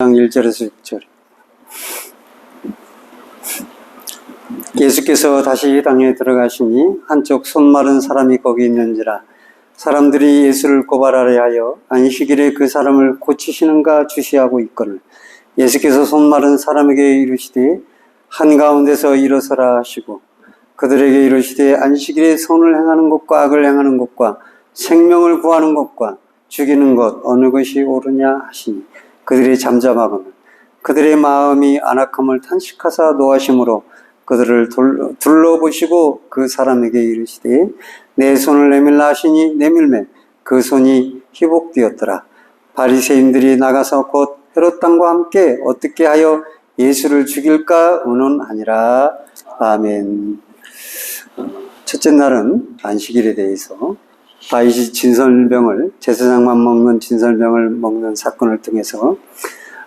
1절에서 6절. 예수께서 다시 땅에 들어가시니 한쪽 손 마른 사람이 거기 있는지라 사람들이 예수를 고발하려 하여 안식일에 그 사람을 고치시는가 주시하고 있거늘 예수께서 손 마른 사람에게 이르시되 한가운데서 일어서라 하시고 그들에게 이르시되 안식일에 손을 행하는 것과 악을 행하는 것과 생명을 구하는 것과 죽이는 것 어느 것이 옳으냐 하시니 그들이 잠잠하거늘 그들의 마음이 안악함을 탄식하사 노하심으로 그들을 둘- 둘러보시고 그 사람에게 이르시되 내 손을 내밀라 하시니 내밀매 그 손이 희복되었더라. 바리새인들이 나가서 곧 헤롯 땅과 함께 어떻게 하여 예수를 죽일까 의논하니라. 아멘. 첫째 날은 안식일에 대해서 바이시 진설병을 제사장만 먹는 진설병을 먹는 사건을 통해서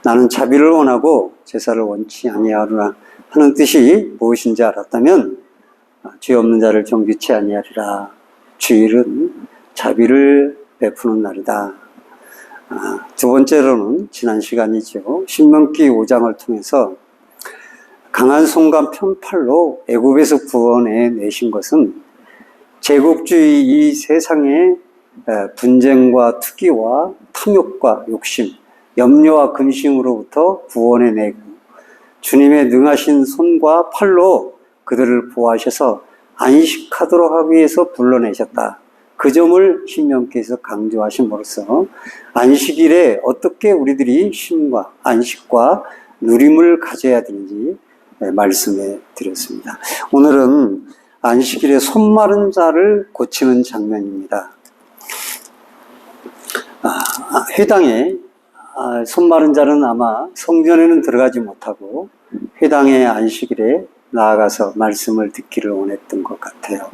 나는 자비를 원하고 제사를 원치 아니하노라 하는 뜻이 무엇인지 알았다면 아, 죄 없는 자를 정죄치 아니하리라 주일은 자비를 베푸는 날이다. 아, 두 번째로는 지난 시간이죠. 신명기 5장을 통해서 강한 손과 편팔로 애굽에서 구원해 내신 것은 제국주의 이 세상의 에, 분쟁과 투기와 탐욕과 욕심, 염려와 근심으로부터 구원해 내고 주님의 능하신 손과 팔로 그들을 보호하셔서 안식하도록 하기 위해서 불러내셨다. 그 점을 신명께서 강조하심으로써 안식일에 어떻게 우리들이 쉼과 안식과 누림을 가져야 되는지 에, 말씀해 드렸습니다. 오늘은 안식일에 손 마른 자를 고치는 장면입니다. 아, 아, 회당에 아, 손 마른 자는 아마 성전에는 들어가지 못하고 회당의 안식일에 나아가서 말씀을 듣기를 원했던 것 같아요.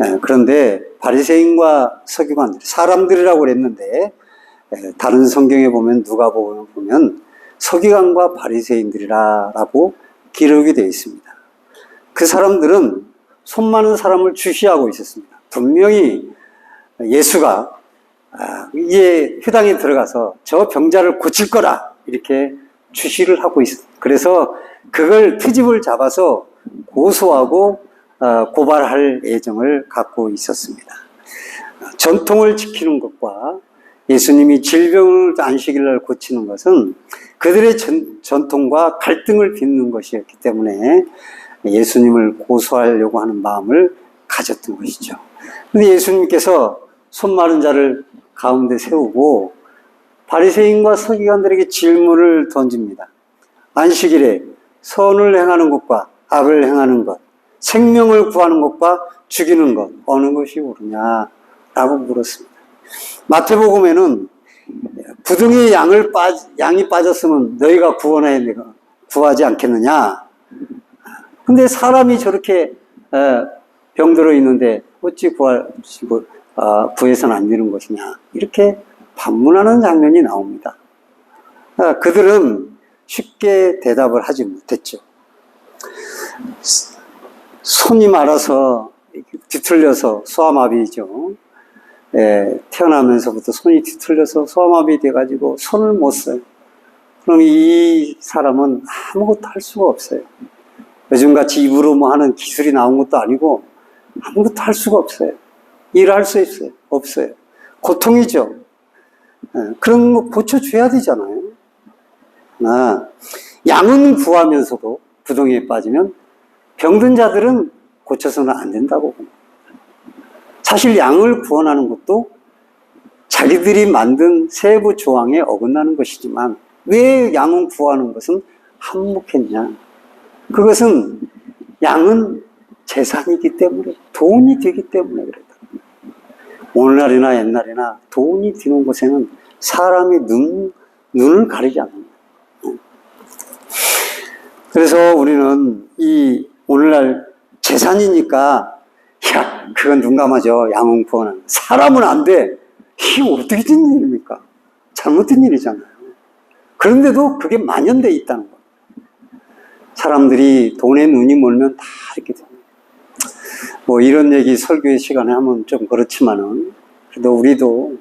에, 그런데 바리새인과 서기관 사람들이라고 그랬는데 에, 다른 성경에 보면 누가 보면 서기관과 바리새인들이라고 기록이 되어 있습니다. 그 사람들은 손 많은 사람을 주시하고 있었습니다. 분명히 예수가 아, 이제 회당에 들어가서 저 병자를 고칠 거라 이렇게 주시를 하고 있어. 그래서 그걸 트집을 잡아서 고소하고 어, 고발할 예정을 갖고 있었습니다. 전통을 지키는 것과 예수님이 질병을 안식일날 고치는 것은 그들의 전, 전통과 갈등을 빚는 것이었기 때문에 예수님을 고소하려고 하는 마음을 가졌던 것이죠. 근데 예수님께서 손 마른 자를 가운데 세우고 바리새인과 서기관들에게 질문을 던집니다. 안식일에 선을 행하는 것과 악을 행하는 것, 생명을 구하는 것과 죽이는 것 어느 것이 옳으냐라고 물었습니다. 마태복음에는 부둥이 양을 빠 양이 빠졌으면 너희가 구원해 내가 구하지 않겠느냐? 근데 사람이 저렇게 어, 병들어 있는데 어찌 뭐, 아, 구해서는 안 되는 것이냐 이렇게 반문하는 장면이 나옵니다. 아, 그들은 쉽게 대답을 하지 못했죠. 손이 말아서 뒤틀려서 소아마비죠. 예, 태어나면서부터 손이 뒤틀려서 소아마비 돼가지고 손을 못 써요. 그럼 이 사람은 아무것도 할 수가 없어요. 요즘같이 입으로 뭐 하는 기술이 나온 것도 아니고 아무것도 할 수가 없어요. 일할 수 있어요? 없어요. 고통이죠. 예, 그런 거 고쳐줘야 되잖아요. 아, 양은 구하면서도 부동에 빠지면 병든 자들은 고쳐서는 안 된다고. 사실 양을 구원하는 것도 자기들이 만든 세부 조항에 어긋나는 것이지만 왜 양은 구하는 것은 한몫했냐? 그것은 양은 재산이기 때문에 돈이 되기 때문에 그랬다. 오늘날이나 옛날이나 돈이 드는 곳에는 사람이 눈, 눈을 가리지 않는다. 그래서 우리는 이 오늘날 재산이니까 야 그건 눈 감아줘 구원하는 사람은 안 돼. 이게 어떻게 된 일입니까? 잘못된 일이잖아요. 그런데도 그게 만연돼 있다는 거. 사람들이 돈에 눈이 멀면 다 이렇게 됩니다. 뭐 이런 얘기 설교의 시간에 하면 좀 그렇지만은 그래도 우리도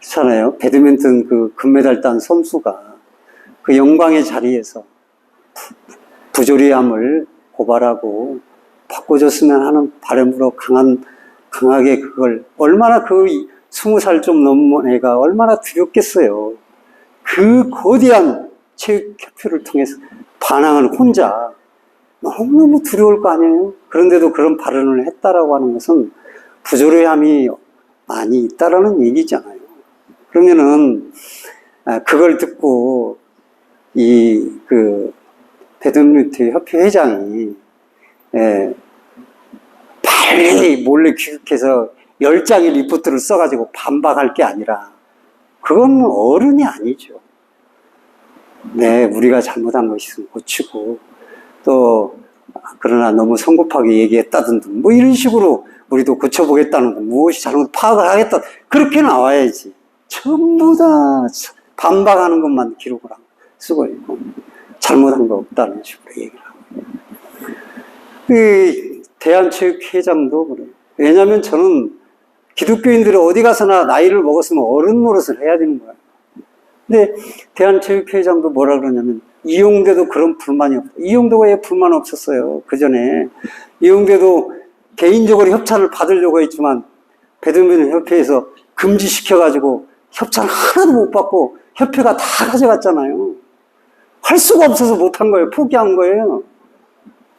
그렇잖아요. 배드민턴 그 금메달 딴 선수가 그 영광의 자리에서 부- 부조리함을 고발하고 바꿔줬으면 하는 바람으로 강한, 강하게 그걸, 얼마나 그 스무 살 좀 넘은 애가 얼마나 두렵겠어요. 그 거대한 체육협회를 통해서 반항을 혼자 너무너무 두려울 거 아니에요? 그런데도 그런 발언을 했다라고 하는 것은 부조리함이 많이 있다라는 얘기잖아요. 그러면은, 아, 그걸 듣고, 이, 그, 배드민턴 협회 회장이, 예, 빨리 몰래 귀국해서 열 장의 리포트를 써가지고 반박할 게 아니라, 그건 어른이 아니죠. 네, 우리가 잘못한 것이 있으면 고치고, 또, 그러나 너무 성급하게 얘기했다든지, 뭐 이런 식으로 우리도 고쳐보겠다는 거, 무엇이 잘못 파악을 하겠다. 그렇게 나와야지. 전부 다 반박하는 것만 기록을 쓰고 있고, 잘못한 거 없다는 식으로 얘기를 하고. 그, 대한체육회장도 그래요. 왜냐면 저는 기독교인들이 어디 가서나 나이를 먹었으면 어른 노릇을 해야 되는 거예요. 근데 대한체육회장도 뭐라 그러냐면 이용대도 그런 불만이 없다. 이용대가 왜 불만 없었어요? 그 전에 이용대도 개인적으로 협찬을 받으려고 했지만 배드민턴 협회에서 금지시켜가지고 협찬 하나도 못 받고 협회가 다 가져갔잖아요. 할 수가 없어서 못한 거예요. 포기한 거예요.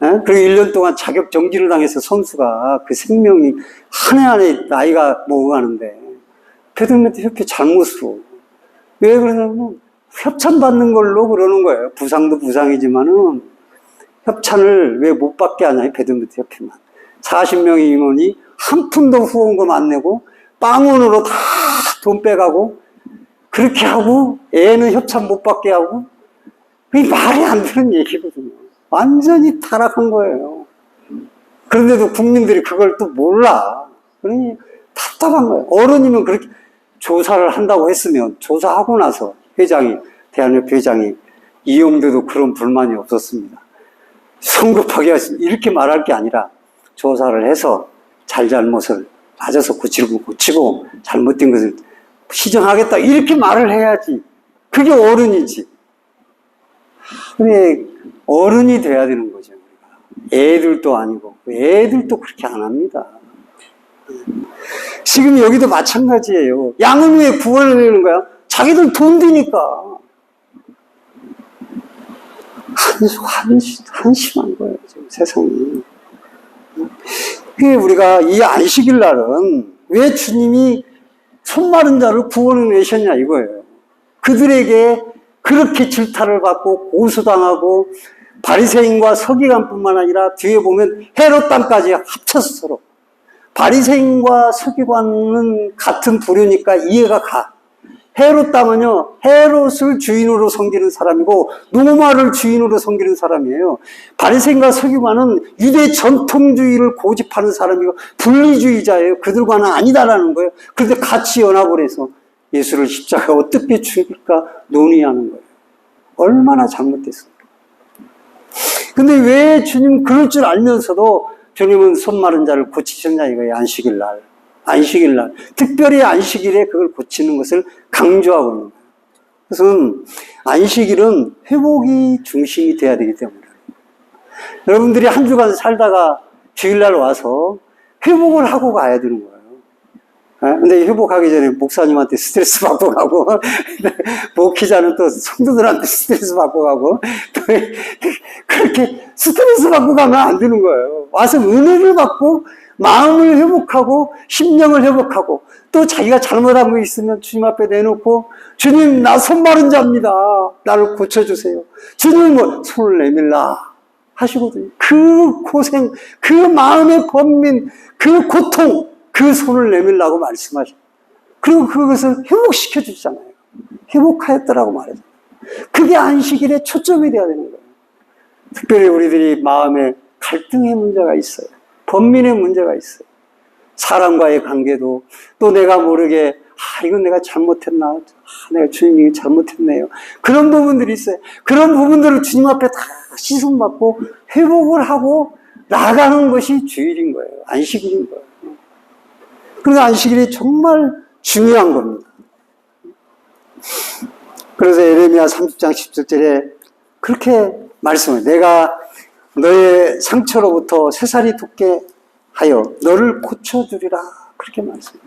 예? 그리고 1년 동안 자격 정지를 당해서 선수가 그 생명이 한해한해 나이가 먹어가는데 배드민턴 협회 잘못으로 왜 그러냐 면 협찬 받는 걸로 그러는 거예요. 부상도 부상이지만은 협찬을 왜 못 받게 하냐, 이 배드민턴 협회만. 40명의 임원이 한 푼도 후원금 안 내고 빵원으로 다 돈 빼가고 그렇게 하고 애는 협찬 못 받게 하고 그게 말이 안 되는 얘기거든요. 완전히 타락한 거예요. 그런데도 국민들이 그걸 또 몰라. 그러니 답답한 거예요. 어른이면 그렇게 조사를 한다고 했으면 조사하고 나서 회장이, 대한협회 회장이 이용돼도 그런 불만이 없었습니다. 성급하게 이렇게 말할 게 아니라 조사를 해서 잘잘못을 맞아서 고치고 고치고 잘못된 것을 시정하겠다 이렇게 말을 해야지 그게 어른이지 근데 어른이 돼야 되는 거죠. 애들도 아니고 애들도 그렇게 안 합니다 지금 여기도 마찬가지예요 양은 왜 구원을 내는 거야? 자기들 돈 드니까 한심, 한심, 한심한 거예요, 지금 세상이. 그게 우리가 이 안식일 날은 왜 주님이 손 마른 자를 구원을 내셨냐 이거예요. 그들에게 그렇게 질타를 받고 고소당하고 바리새인과 서기관뿐만 아니라 뒤에 보면 헤롯 땅까지 합쳐서 서로 바리새인과 서기관은 같은 부류니까 이해가 가. 헤롯 땅은요, 헤롯을 주인으로 섬기는 사람이고, 노마를 주인으로 섬기는 사람이에요. 바리새인과 서기관은 유대 전통주의를 고집하는 사람이고, 분리주의자예요. 그들과는 아니다라는 거예요. 그런데 같이 연합을 해서 예수를 십자가 어떻게 죽일까 논의하는 거예요. 얼마나 잘못됐습니까? 근데 왜 주님 그럴 줄 알면서도 주님은 손 마른 자를 고치셨냐 이거예요. 안식일 날. 안식일 날. 특별히 안식일에 그걸 고치는 것을 강조하고 있는 거예요. 그래서 안식일은 회복이 중심이 돼야 되기 때문에. 여러분들이 한 주간 살다가 주일날 와서 회복을 하고 가야 되는 거예요. 예? 근데 회복하기 전에 목사님한테 스트레스 받고 가고, 목회자는 또 성도들한테 스트레스 받고 가고, 또 그렇게 스트레스 받고 가면 안 되는 거예요. 와서 은혜를 받고, 마음을 회복하고, 심령을 회복하고, 또 자기가 잘못한 거 있으면 주님 앞에 내놓고, 주님, 나 손 마른 자입니다. 나를 고쳐주세요. 주님, 뭐, 손을 내밀라. 하시거든요. 그 고생, 그 마음의 번민, 그 고통, 그 손을 내밀라고 말씀하셔. 그리고 그것을 회복시켜 주잖아요. 회복하였더라고 말해요. 그게 안식일의 초점이 되어야 되는 거예요. 특별히 우리들이 마음에 갈등의 문제가 있어요. 번민의 문제가 있어요. 사람과의 관계도 또 내가 모르게 아 이건 내가 잘못했나 아, 내가 주님이 잘못했네요 그런 부분들이 있어요 그런 부분들을 주님 앞에 다 시선받고 회복을 하고 나가는 것이 주일인 거예요 안식일인 거예요 그래서 안식일이 정말 중요한 겁니다 그래서 에레미야 30장 17절에 그렇게 말씀을 내가 너의 상처로부터 새살이 돋게 하여 너를 고쳐주리라 그렇게 말씀해요.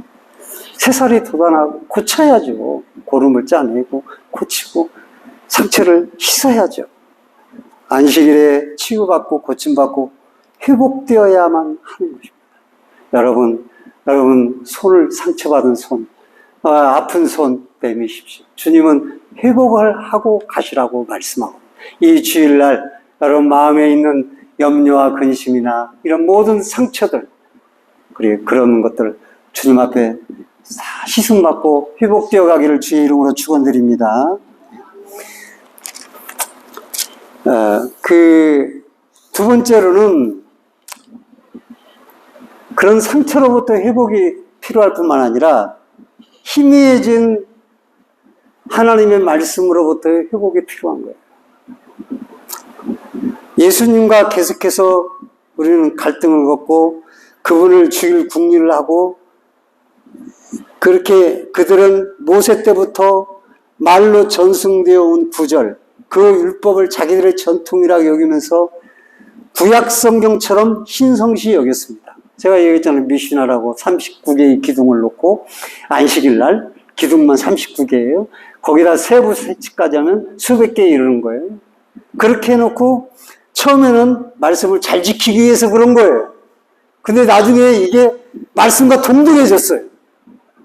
새살이 돋아나고 고쳐야죠. 고름을 짜내고 고치고 상처를 씻어야죠. 안식일에 치유받고 고침받고 회복되어야만 하는 것입니다. 여러분, 여러분 손을 상처받은 손, 아, 아픈 손 내미십시오. 주님은 회복을 하고 가시라고 말씀하고 이 주일날 여러분 마음에 있는 염려와 근심이나 이런 모든 상처들 그리고 그런 것들 주님 앞에 다 희생받고 회복되어 가기를 주의 이름으로 축원드립니다. 어, 그두 번째로는 그런 상처로부터 회복이 필요할 뿐만 아니라 희미해진 하나님의 말씀으로부터 회복이 필요한 거예요. 예수님과 계속해서 우리는 갈등을 겪고 그분을 죽일 궁리를 하고 그렇게 그들은 모세 때부터 말로 전승되어 온 구절, 그 율법을 자기들의 전통이라고 여기면서 구약 성경처럼 신성시 여겼습니다. 제가 얘기했잖아요. 미시나라고 39개의 기둥을 놓고 안식일 날 기둥만 39개예요. 거기다 세부 세치까지 하면 수백 개 이르는 거예요. 그렇게 해놓고 처음에는 말씀을 잘 지키기 위해서 그런 거예요. 근데 나중에 이게 말씀과 동등해졌어요.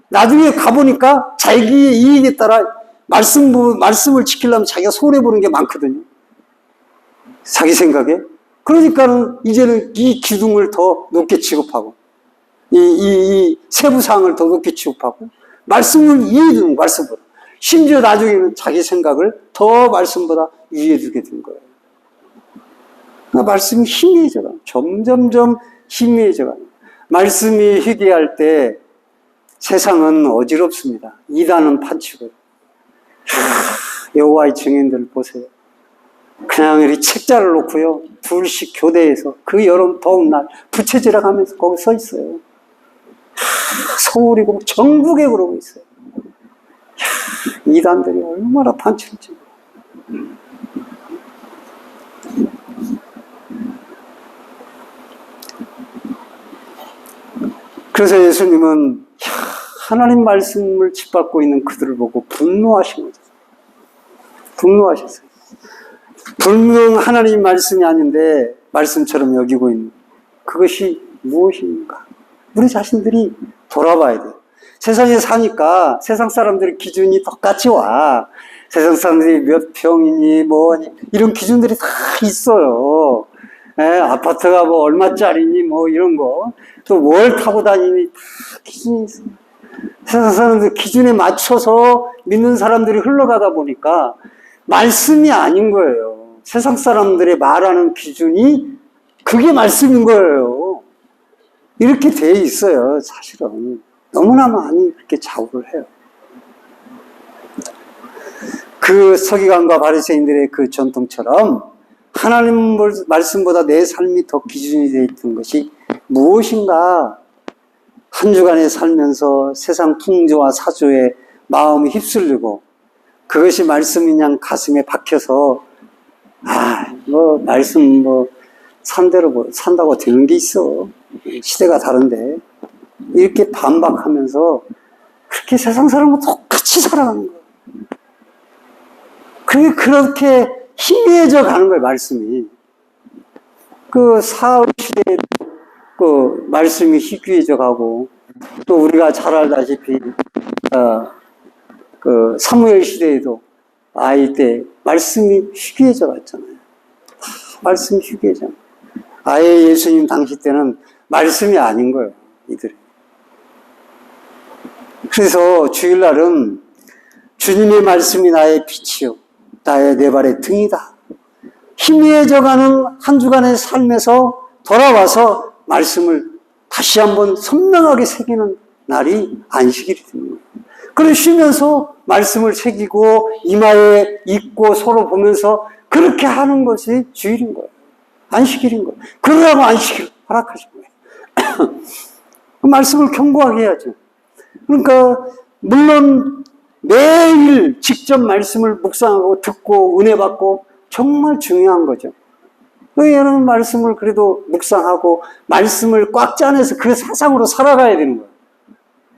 나중에 가보니까 자기의 이익에 따라 말씀, 말씀을 지키려면 자기가 손해보는 게 많거든요. 자기 생각에. 그러니까는 이제는 이 기둥을 더 높게 취급하고, 이, 이, 이 세부 사항을 더 높게 취급하고, 말씀을 위에 두는 말씀보다. 심지어 나중에는 자기 생각을 더 말씀보다 위에 두게 된 거예요. 그러니까 말씀이 희미해져가. 점점점 희미해져가. 말씀이 희귀할 때 세상은 어지럽습니다. 이단은 판치고. 여호와의 증인들 보세요. 그냥 이렇게 책자를 놓고요. 둘씩 교대해서 그 여름 더운 날 부채질을 하면서 거기 서 있어요. 서울이고 전국에 그러고 있어요. 이단들이 얼마나 판칠지. 그래서 예수님은 하나님 말씀을 짓밟고 있는 그들을 보고 분노하신 거죠. 분노하셨어요. 분명 하나님 말씀이 아닌데 말씀처럼 여기고 있는 그것이 무엇입니까? 우리 자신들이 돌아봐야 돼요. 세상에 사니까 세상 사람들의 기준이 똑같이 와. 세상 사람들이 몇 평이니 뭐니 이런 기준들이 다 있어요. 에, 아파트가 뭐 얼마짜리니 뭐 이런 거. 또 뭘 타고 다니니 다 기준이 있어요. 세상 사람들 기준에 맞춰서 믿는 사람들이 흘러가다 보니까 말씀이 아닌 거예요. 세상 사람들의 말하는 기준이 그게 말씀인 거예요. 이렇게 돼 있어요, 사실은. 너무나 많이 그렇게 좌우를 해요. 그 서기관과 바리새인들의 그 전통처럼 하나님 말씀보다 내 삶이 더 기준이 되어 있던 것이 무엇인가 한 주간에 살면서 세상 풍조와 사조에 마음이 휩쓸리고 그것이 말씀이냐 가슴에 박혀서 아, 뭐 말씀 뭐 산대로 뭐 산다고 되는 게 있어. 시대가 다른데 이렇게 반박하면서 그렇게 세상 사람과 똑같이 살아가는 거예요. 그렇게 희미해져 가는 거예요, 말씀이. 그 사울 시대에 그 말씀이 희귀해져 가고 또 우리가 잘 알다시피 어, 그 사무엘 시대에도 아이 때 말씀이 희귀해져 갔잖아요. 말씀이 희귀해져. 아예 예수님 당시 때는 말씀이 아닌 거예요, 이들이. 그래서 주일날은 주님의 말씀이 나의 빛이요, 나의 내 발의 등이다. 희미해져가는 한 주간의 삶에서 돌아와서 말씀을 다시 한번 선명하게 새기는 날이 안식일이 됩니다. 그래 쉬면서 말씀을 새기고 이마에 입고 서로 보면서 그렇게 하는 것이 주일인 거예요. 안식일인 거예요. 그러라고 안식일 허락하신 거예요. 그 말씀을 경고하게 해야죠. 그러니까 물론 매일 직접 말씀을 묵상하고 듣고 은혜 받고 정말 중요한 거죠. 그 여러분 말씀을 그래도 묵상하고 말씀을 꽉 짜내서 그 사상으로 살아가야 되는 거예요.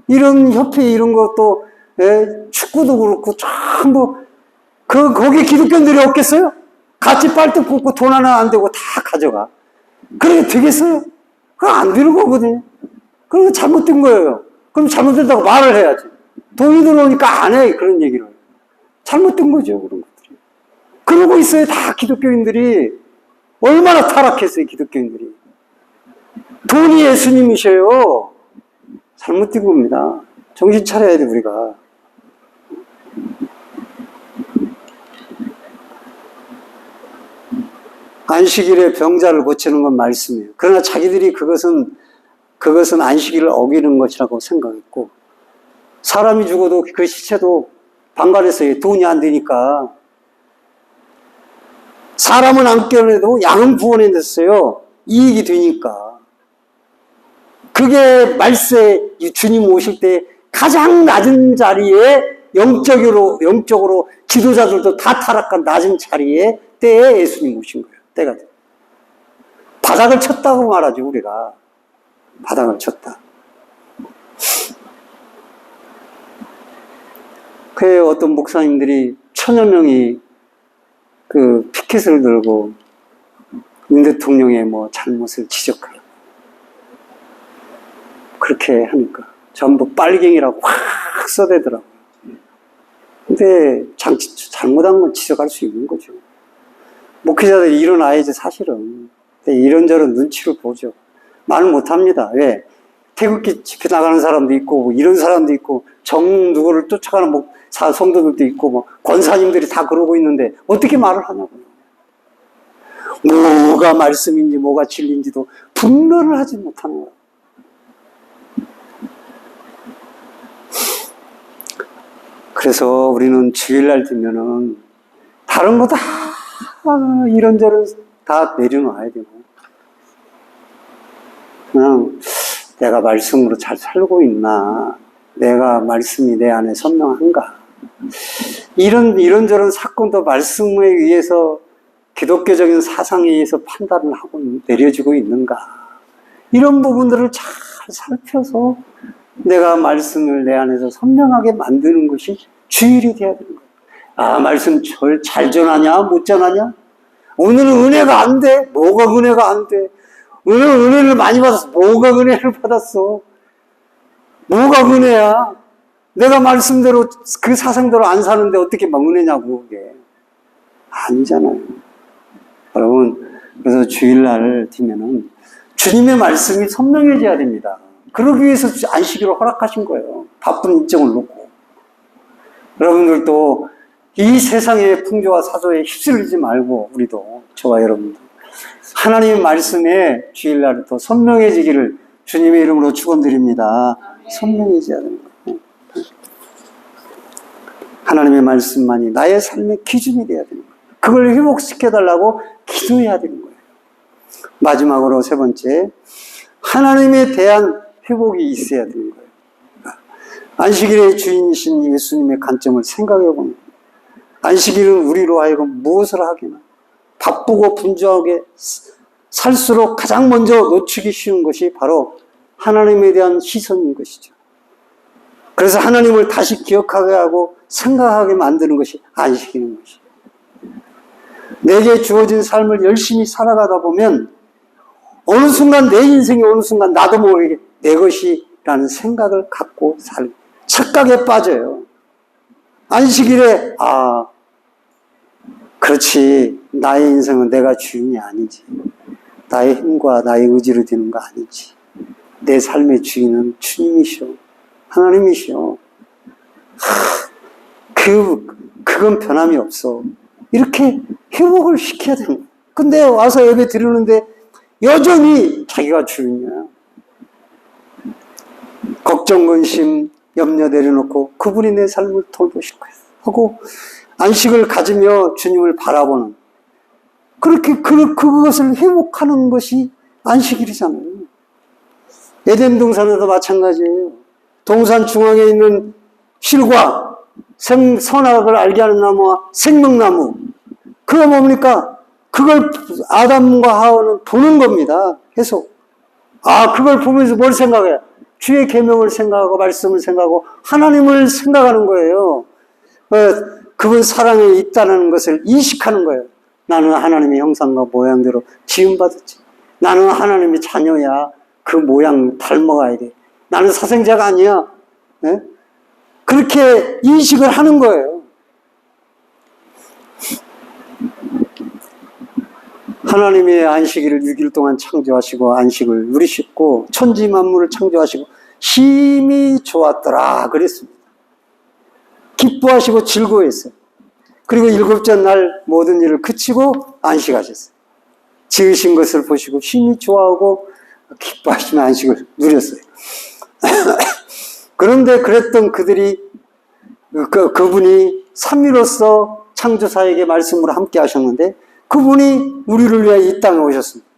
이런 협회 이런 것도 예, 축구도 그렇고 전부 그 거기 기독교인들이 없겠어요? 같이 빨대 뽑고 돈 하나 안 되고 다 가져가. 그게 되겠어요? 그거 안 되는 거거든요. 그럼 잘못된 거예요. 그럼 잘못된다고 말을 해야지. 돈이 들어오니까 안 해. 그런 얘기를. 잘못된 거죠. 그런 것들이. 그러고 있어요. 다 기독교인들이. 얼마나 타락했어요. 기독교인들이. 돈이 예수님이셔요. 잘못된 겁니다. 정신 차려야 돼, 우리가. 안식일에 병자를 고치는 건 말씀이에요. 그러나 자기들이 그것은 그것은 안식일을 어기는 것이라고 생각했고 사람이 죽어도 그 시체도 방관해서 돈이 안 되니까 사람은 안 깨어내도 양은 구원해냈어요. 이익이 되니까. 그게 말세 주님 오실 때 가장 낮은 자리에 영적으로 영적으로 지도자들도 다 타락한 낮은 자리에 때에 예수님 오신 거예요. 때가 돼. 바닥을 쳤다고 말하죠 우리가 바닥을 쳤다. 그에 어떤 목사님들이 천여 명이 그 피켓을 들고 윤 대통령의 뭐 잘못을 지적하라. 그렇게 하니까 전부 빨갱이라고 확 써대더라고요. 근데 장, 잘못한 건 지적할 수 있는 거죠. 목회자들이 일어나야지 사실은. 이런저런 눈치를 보죠. 말 못합니다. 왜? 태극기 집회 나가는 사람도 있고, 뭐 이런 사람도 있고, 정 누구를 쫓아가는 뭐 사, 성도들도 있고, 뭐 권사님들이 다 그러고 있는데, 어떻게 말을 하냐고요. 뭐가 말씀인지 뭐가 진리인지도 분별을 하지 못하는 거예요. 그래서 우리는 주일날 되면은 다른 거다 이런저런 다 내려놔야 되고. 그냥 내가 말씀으로 잘 살고 있나? 내가 말씀이 내 안에 선명한가? 이런 이런저런 사건도 말씀에 의해서 기독교적인 사상에 의해서 판단을 하고 내려지고 있는가? 이런 부분들을 잘 살펴서 내가 말씀을 내 안에서 선명하게 만드는 것이 주일이 돼야 되는 거예요. 아, 말씀 절잘 전하냐, 못 전하냐? 오늘은 은혜가 안 돼. 뭐가 은혜가 안 돼? 오늘 은혜를 많이 받았어. 뭐가 은혜를 받았어? 뭐가 은혜야? 내가 말씀대로 그 사상대로 안 사는데 어떻게 막 은혜냐고, 그게. 아니잖아요. 여러분, 그래서 주일날 되면은 주님의 말씀이 선명해져야 됩니다. 그러기 위해서 안식일을 허락하신 거예요. 바쁜 일정을 놓고. 여러분들도 이 세상의 풍조와 사조에 휩쓸리지 말고, 우리도, 저와 여러분도. 하나님의 말씀에 주일날 더 선명해지기를 주님의 이름으로 축원드립니다. 선명해져야 거예요. 하나님의 말씀만이 나의 삶의 기준이 돼야 되는 거예요. 그걸 회복시켜달라고 기도해야 되는 거예요. 마지막으로 세 번째, 하나님에 대한 회복이 있어야 되는 거예요. 안식일의 주인이신 예수님의 관점을 생각해 보는. 안식일은 우리로 하여금 무엇을 하기나 바쁘고 분주하게 살수록 가장 먼저 놓치기 쉬운 것이 바로 하나님에 대한 시선인 것이죠. 그래서 하나님을 다시 기억하게 하고 생각하게 만드는 것이 안식일인 것이죠. 내게 주어진 삶을 열심히 살아가다 보면 어느 순간 내 인생이 어느 순간 나도 모르게 내 것이라는 생각을 갖고 살 착각에 빠져요. 안식일에 아 그렇지 나의 인생은 내가 주인이 아니지 나의 힘과 나의 의지로 되는 거 아니지 내 삶의 주인은 주님이시오 하나님이시오 그 그건 변함이 없어 이렇게 회복을 시켜야 되는 거야. 근데 와서 예배 드리는데 여전히 자기가 주인이야. 걱정, 근심, 염려 내려놓고 그분이 내 삶을 돌보실 거야. 하고 안식을 가지며 주님을 바라보는 그렇게 그, 그것을 회복하는 것이 안식일이잖아요. 에덴 동산에도 마찬가지예요. 동산 중앙에 있는 실과 생, 선악을 알게 하는 나무와 생명나무. 그거 뭡니까? 그걸 아담과 하와는 보는 겁니다. 계속. 아, 그걸 보면서 뭘 생각해? 주의 계명을 생각하고 말씀을 생각하고 하나님을 생각하는 거예요. 어, 그분 사랑에 있다는 것을 인식하는 거예요. 나는 하나님의 형상과 모양대로 지음받았지. 나는 하나님의 자녀야. 그 모양 닮아가야 돼. 나는 사생자가 아니야. 예? 그렇게 인식을 하는 거예요. 하나님의 안식일을 6일 동안 창조하시고 안식을 누리셨고 천지 만물을 창조하시고 힘이 좋았더라 그랬습니다. 기뻐하시고 즐거워했어요. 그리고 일곱째 날 모든 일을 그치고 안식하셨어요. 지으신 것을 보시고 힘이 좋아하고 기뻐하시며 안식을 누렸어요. 그런데 그랬던 그들이 그, 그분이 삼위로서 창조사에게 말씀으로 함께 하셨는데 그분이 우리를 위해 이 땅에 오셨습니다.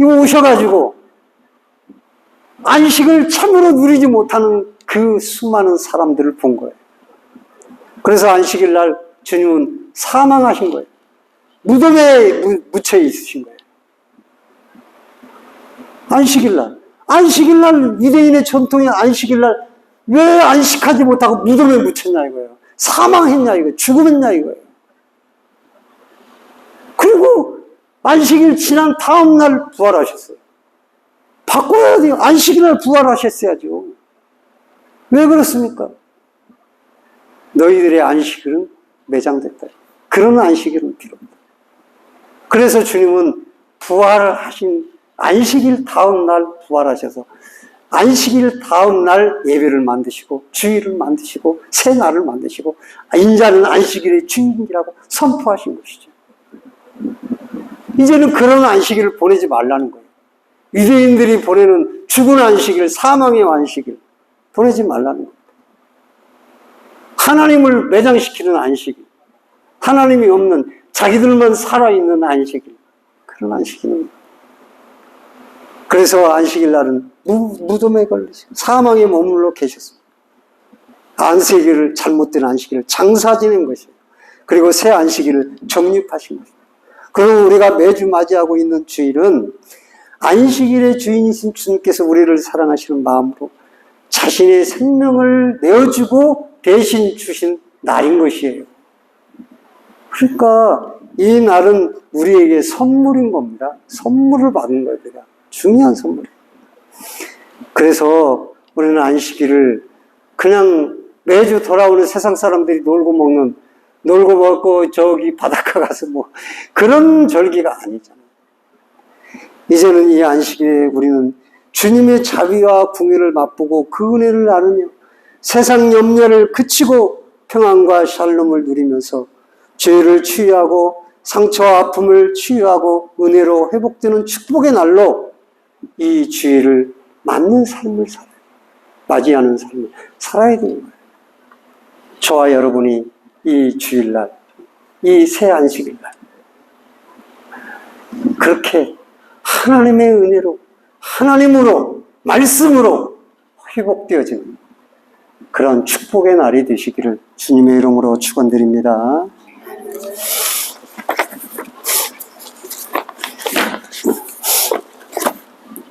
이 오셔가지고 안식을 참으로 누리지 못하는 그 수많은 사람들을 본 거예요. 그래서 안식일 날 주님은 사망하신 거예요. 무덤에 무- 묻혀 있으신 거예요. 안식일 날. 안식일 날 유대인의 전통의 안식일 날 왜 안식하지 못하고 무덤에 묻혔냐 이거예요. 사망했냐 이거 죽음했냐 이거예요. 그리고 안식일 지난 다음 날 부활하셨어요. 바꿔야 돼요. 안식일 날 부활하셨어야죠. 왜 그렇습니까? 너희들의 안식일은 매장됐다. 그런 안식일은 필요 없다. 그래서 주님은 부활하신 안식일 다음 날 부활하셔서 안식일 다음 날 예배를 만드시고 주일을 만드시고 새 날을 만드시고 인자는 안식일의 주인이라고 선포하신 것이죠. 이제는 그런 안식일을 보내지 말라는 거예요. 유대인들이 보내는 죽은 안식일, 사망의 안식일 보내지 말라는 거예요. 하나님을 매장시키는 안식일, 하나님이 없는 자기들만 살아있는 안식일, 그런 안식일은 그래서 안식일 날은 무, 무덤에 걸리시고 사망에 머물러 계셨습니다. 안식일을 잘못된 안식일을 장사 지낸 것이에요. 그리고 새 안식일을 정립하신 것입니다. 그리고 우리가 매주 맞이하고 있는 주일은 안식일의 주인이신 주님께서 우리를 사랑하시는 마음으로 자신의 생명을 내어주고 대신 주신 날인 것이에요. 그러니까 이 날은 우리에게 선물인 겁니다. 선물을 받은 겁니다. 중요한 선물. 그래서 우리는 안식일을 그냥 매주 돌아오는 세상 사람들이 놀고 먹는 놀고 먹고 저기 바닷가 가서 뭐 그런 절기가 아니잖아요. 이제는 이 안식일에 우리는 주님의 자비와 궁유를 맛보고 그 은혜를 나누며 세상 염려를 그치고 평안과 샬롬을 누리면서 죄를 치유하고 상처와 아픔을 치유하고 은혜로 회복되는 축복의 날로 이 주의를 맞는 삶을 살아요. 맞이하는 삶을 살아야 되는 거예요. 저와 여러분이 이 주일날, 이 새 안식일날, 그렇게 하나님의 은혜로, 하나님으로, 말씀으로 회복되어지는 그런 축복의 날이 되시기를 주님의 이름으로 축원드립니다.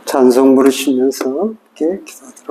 찬송 부르시면서 이렇게 기도하도록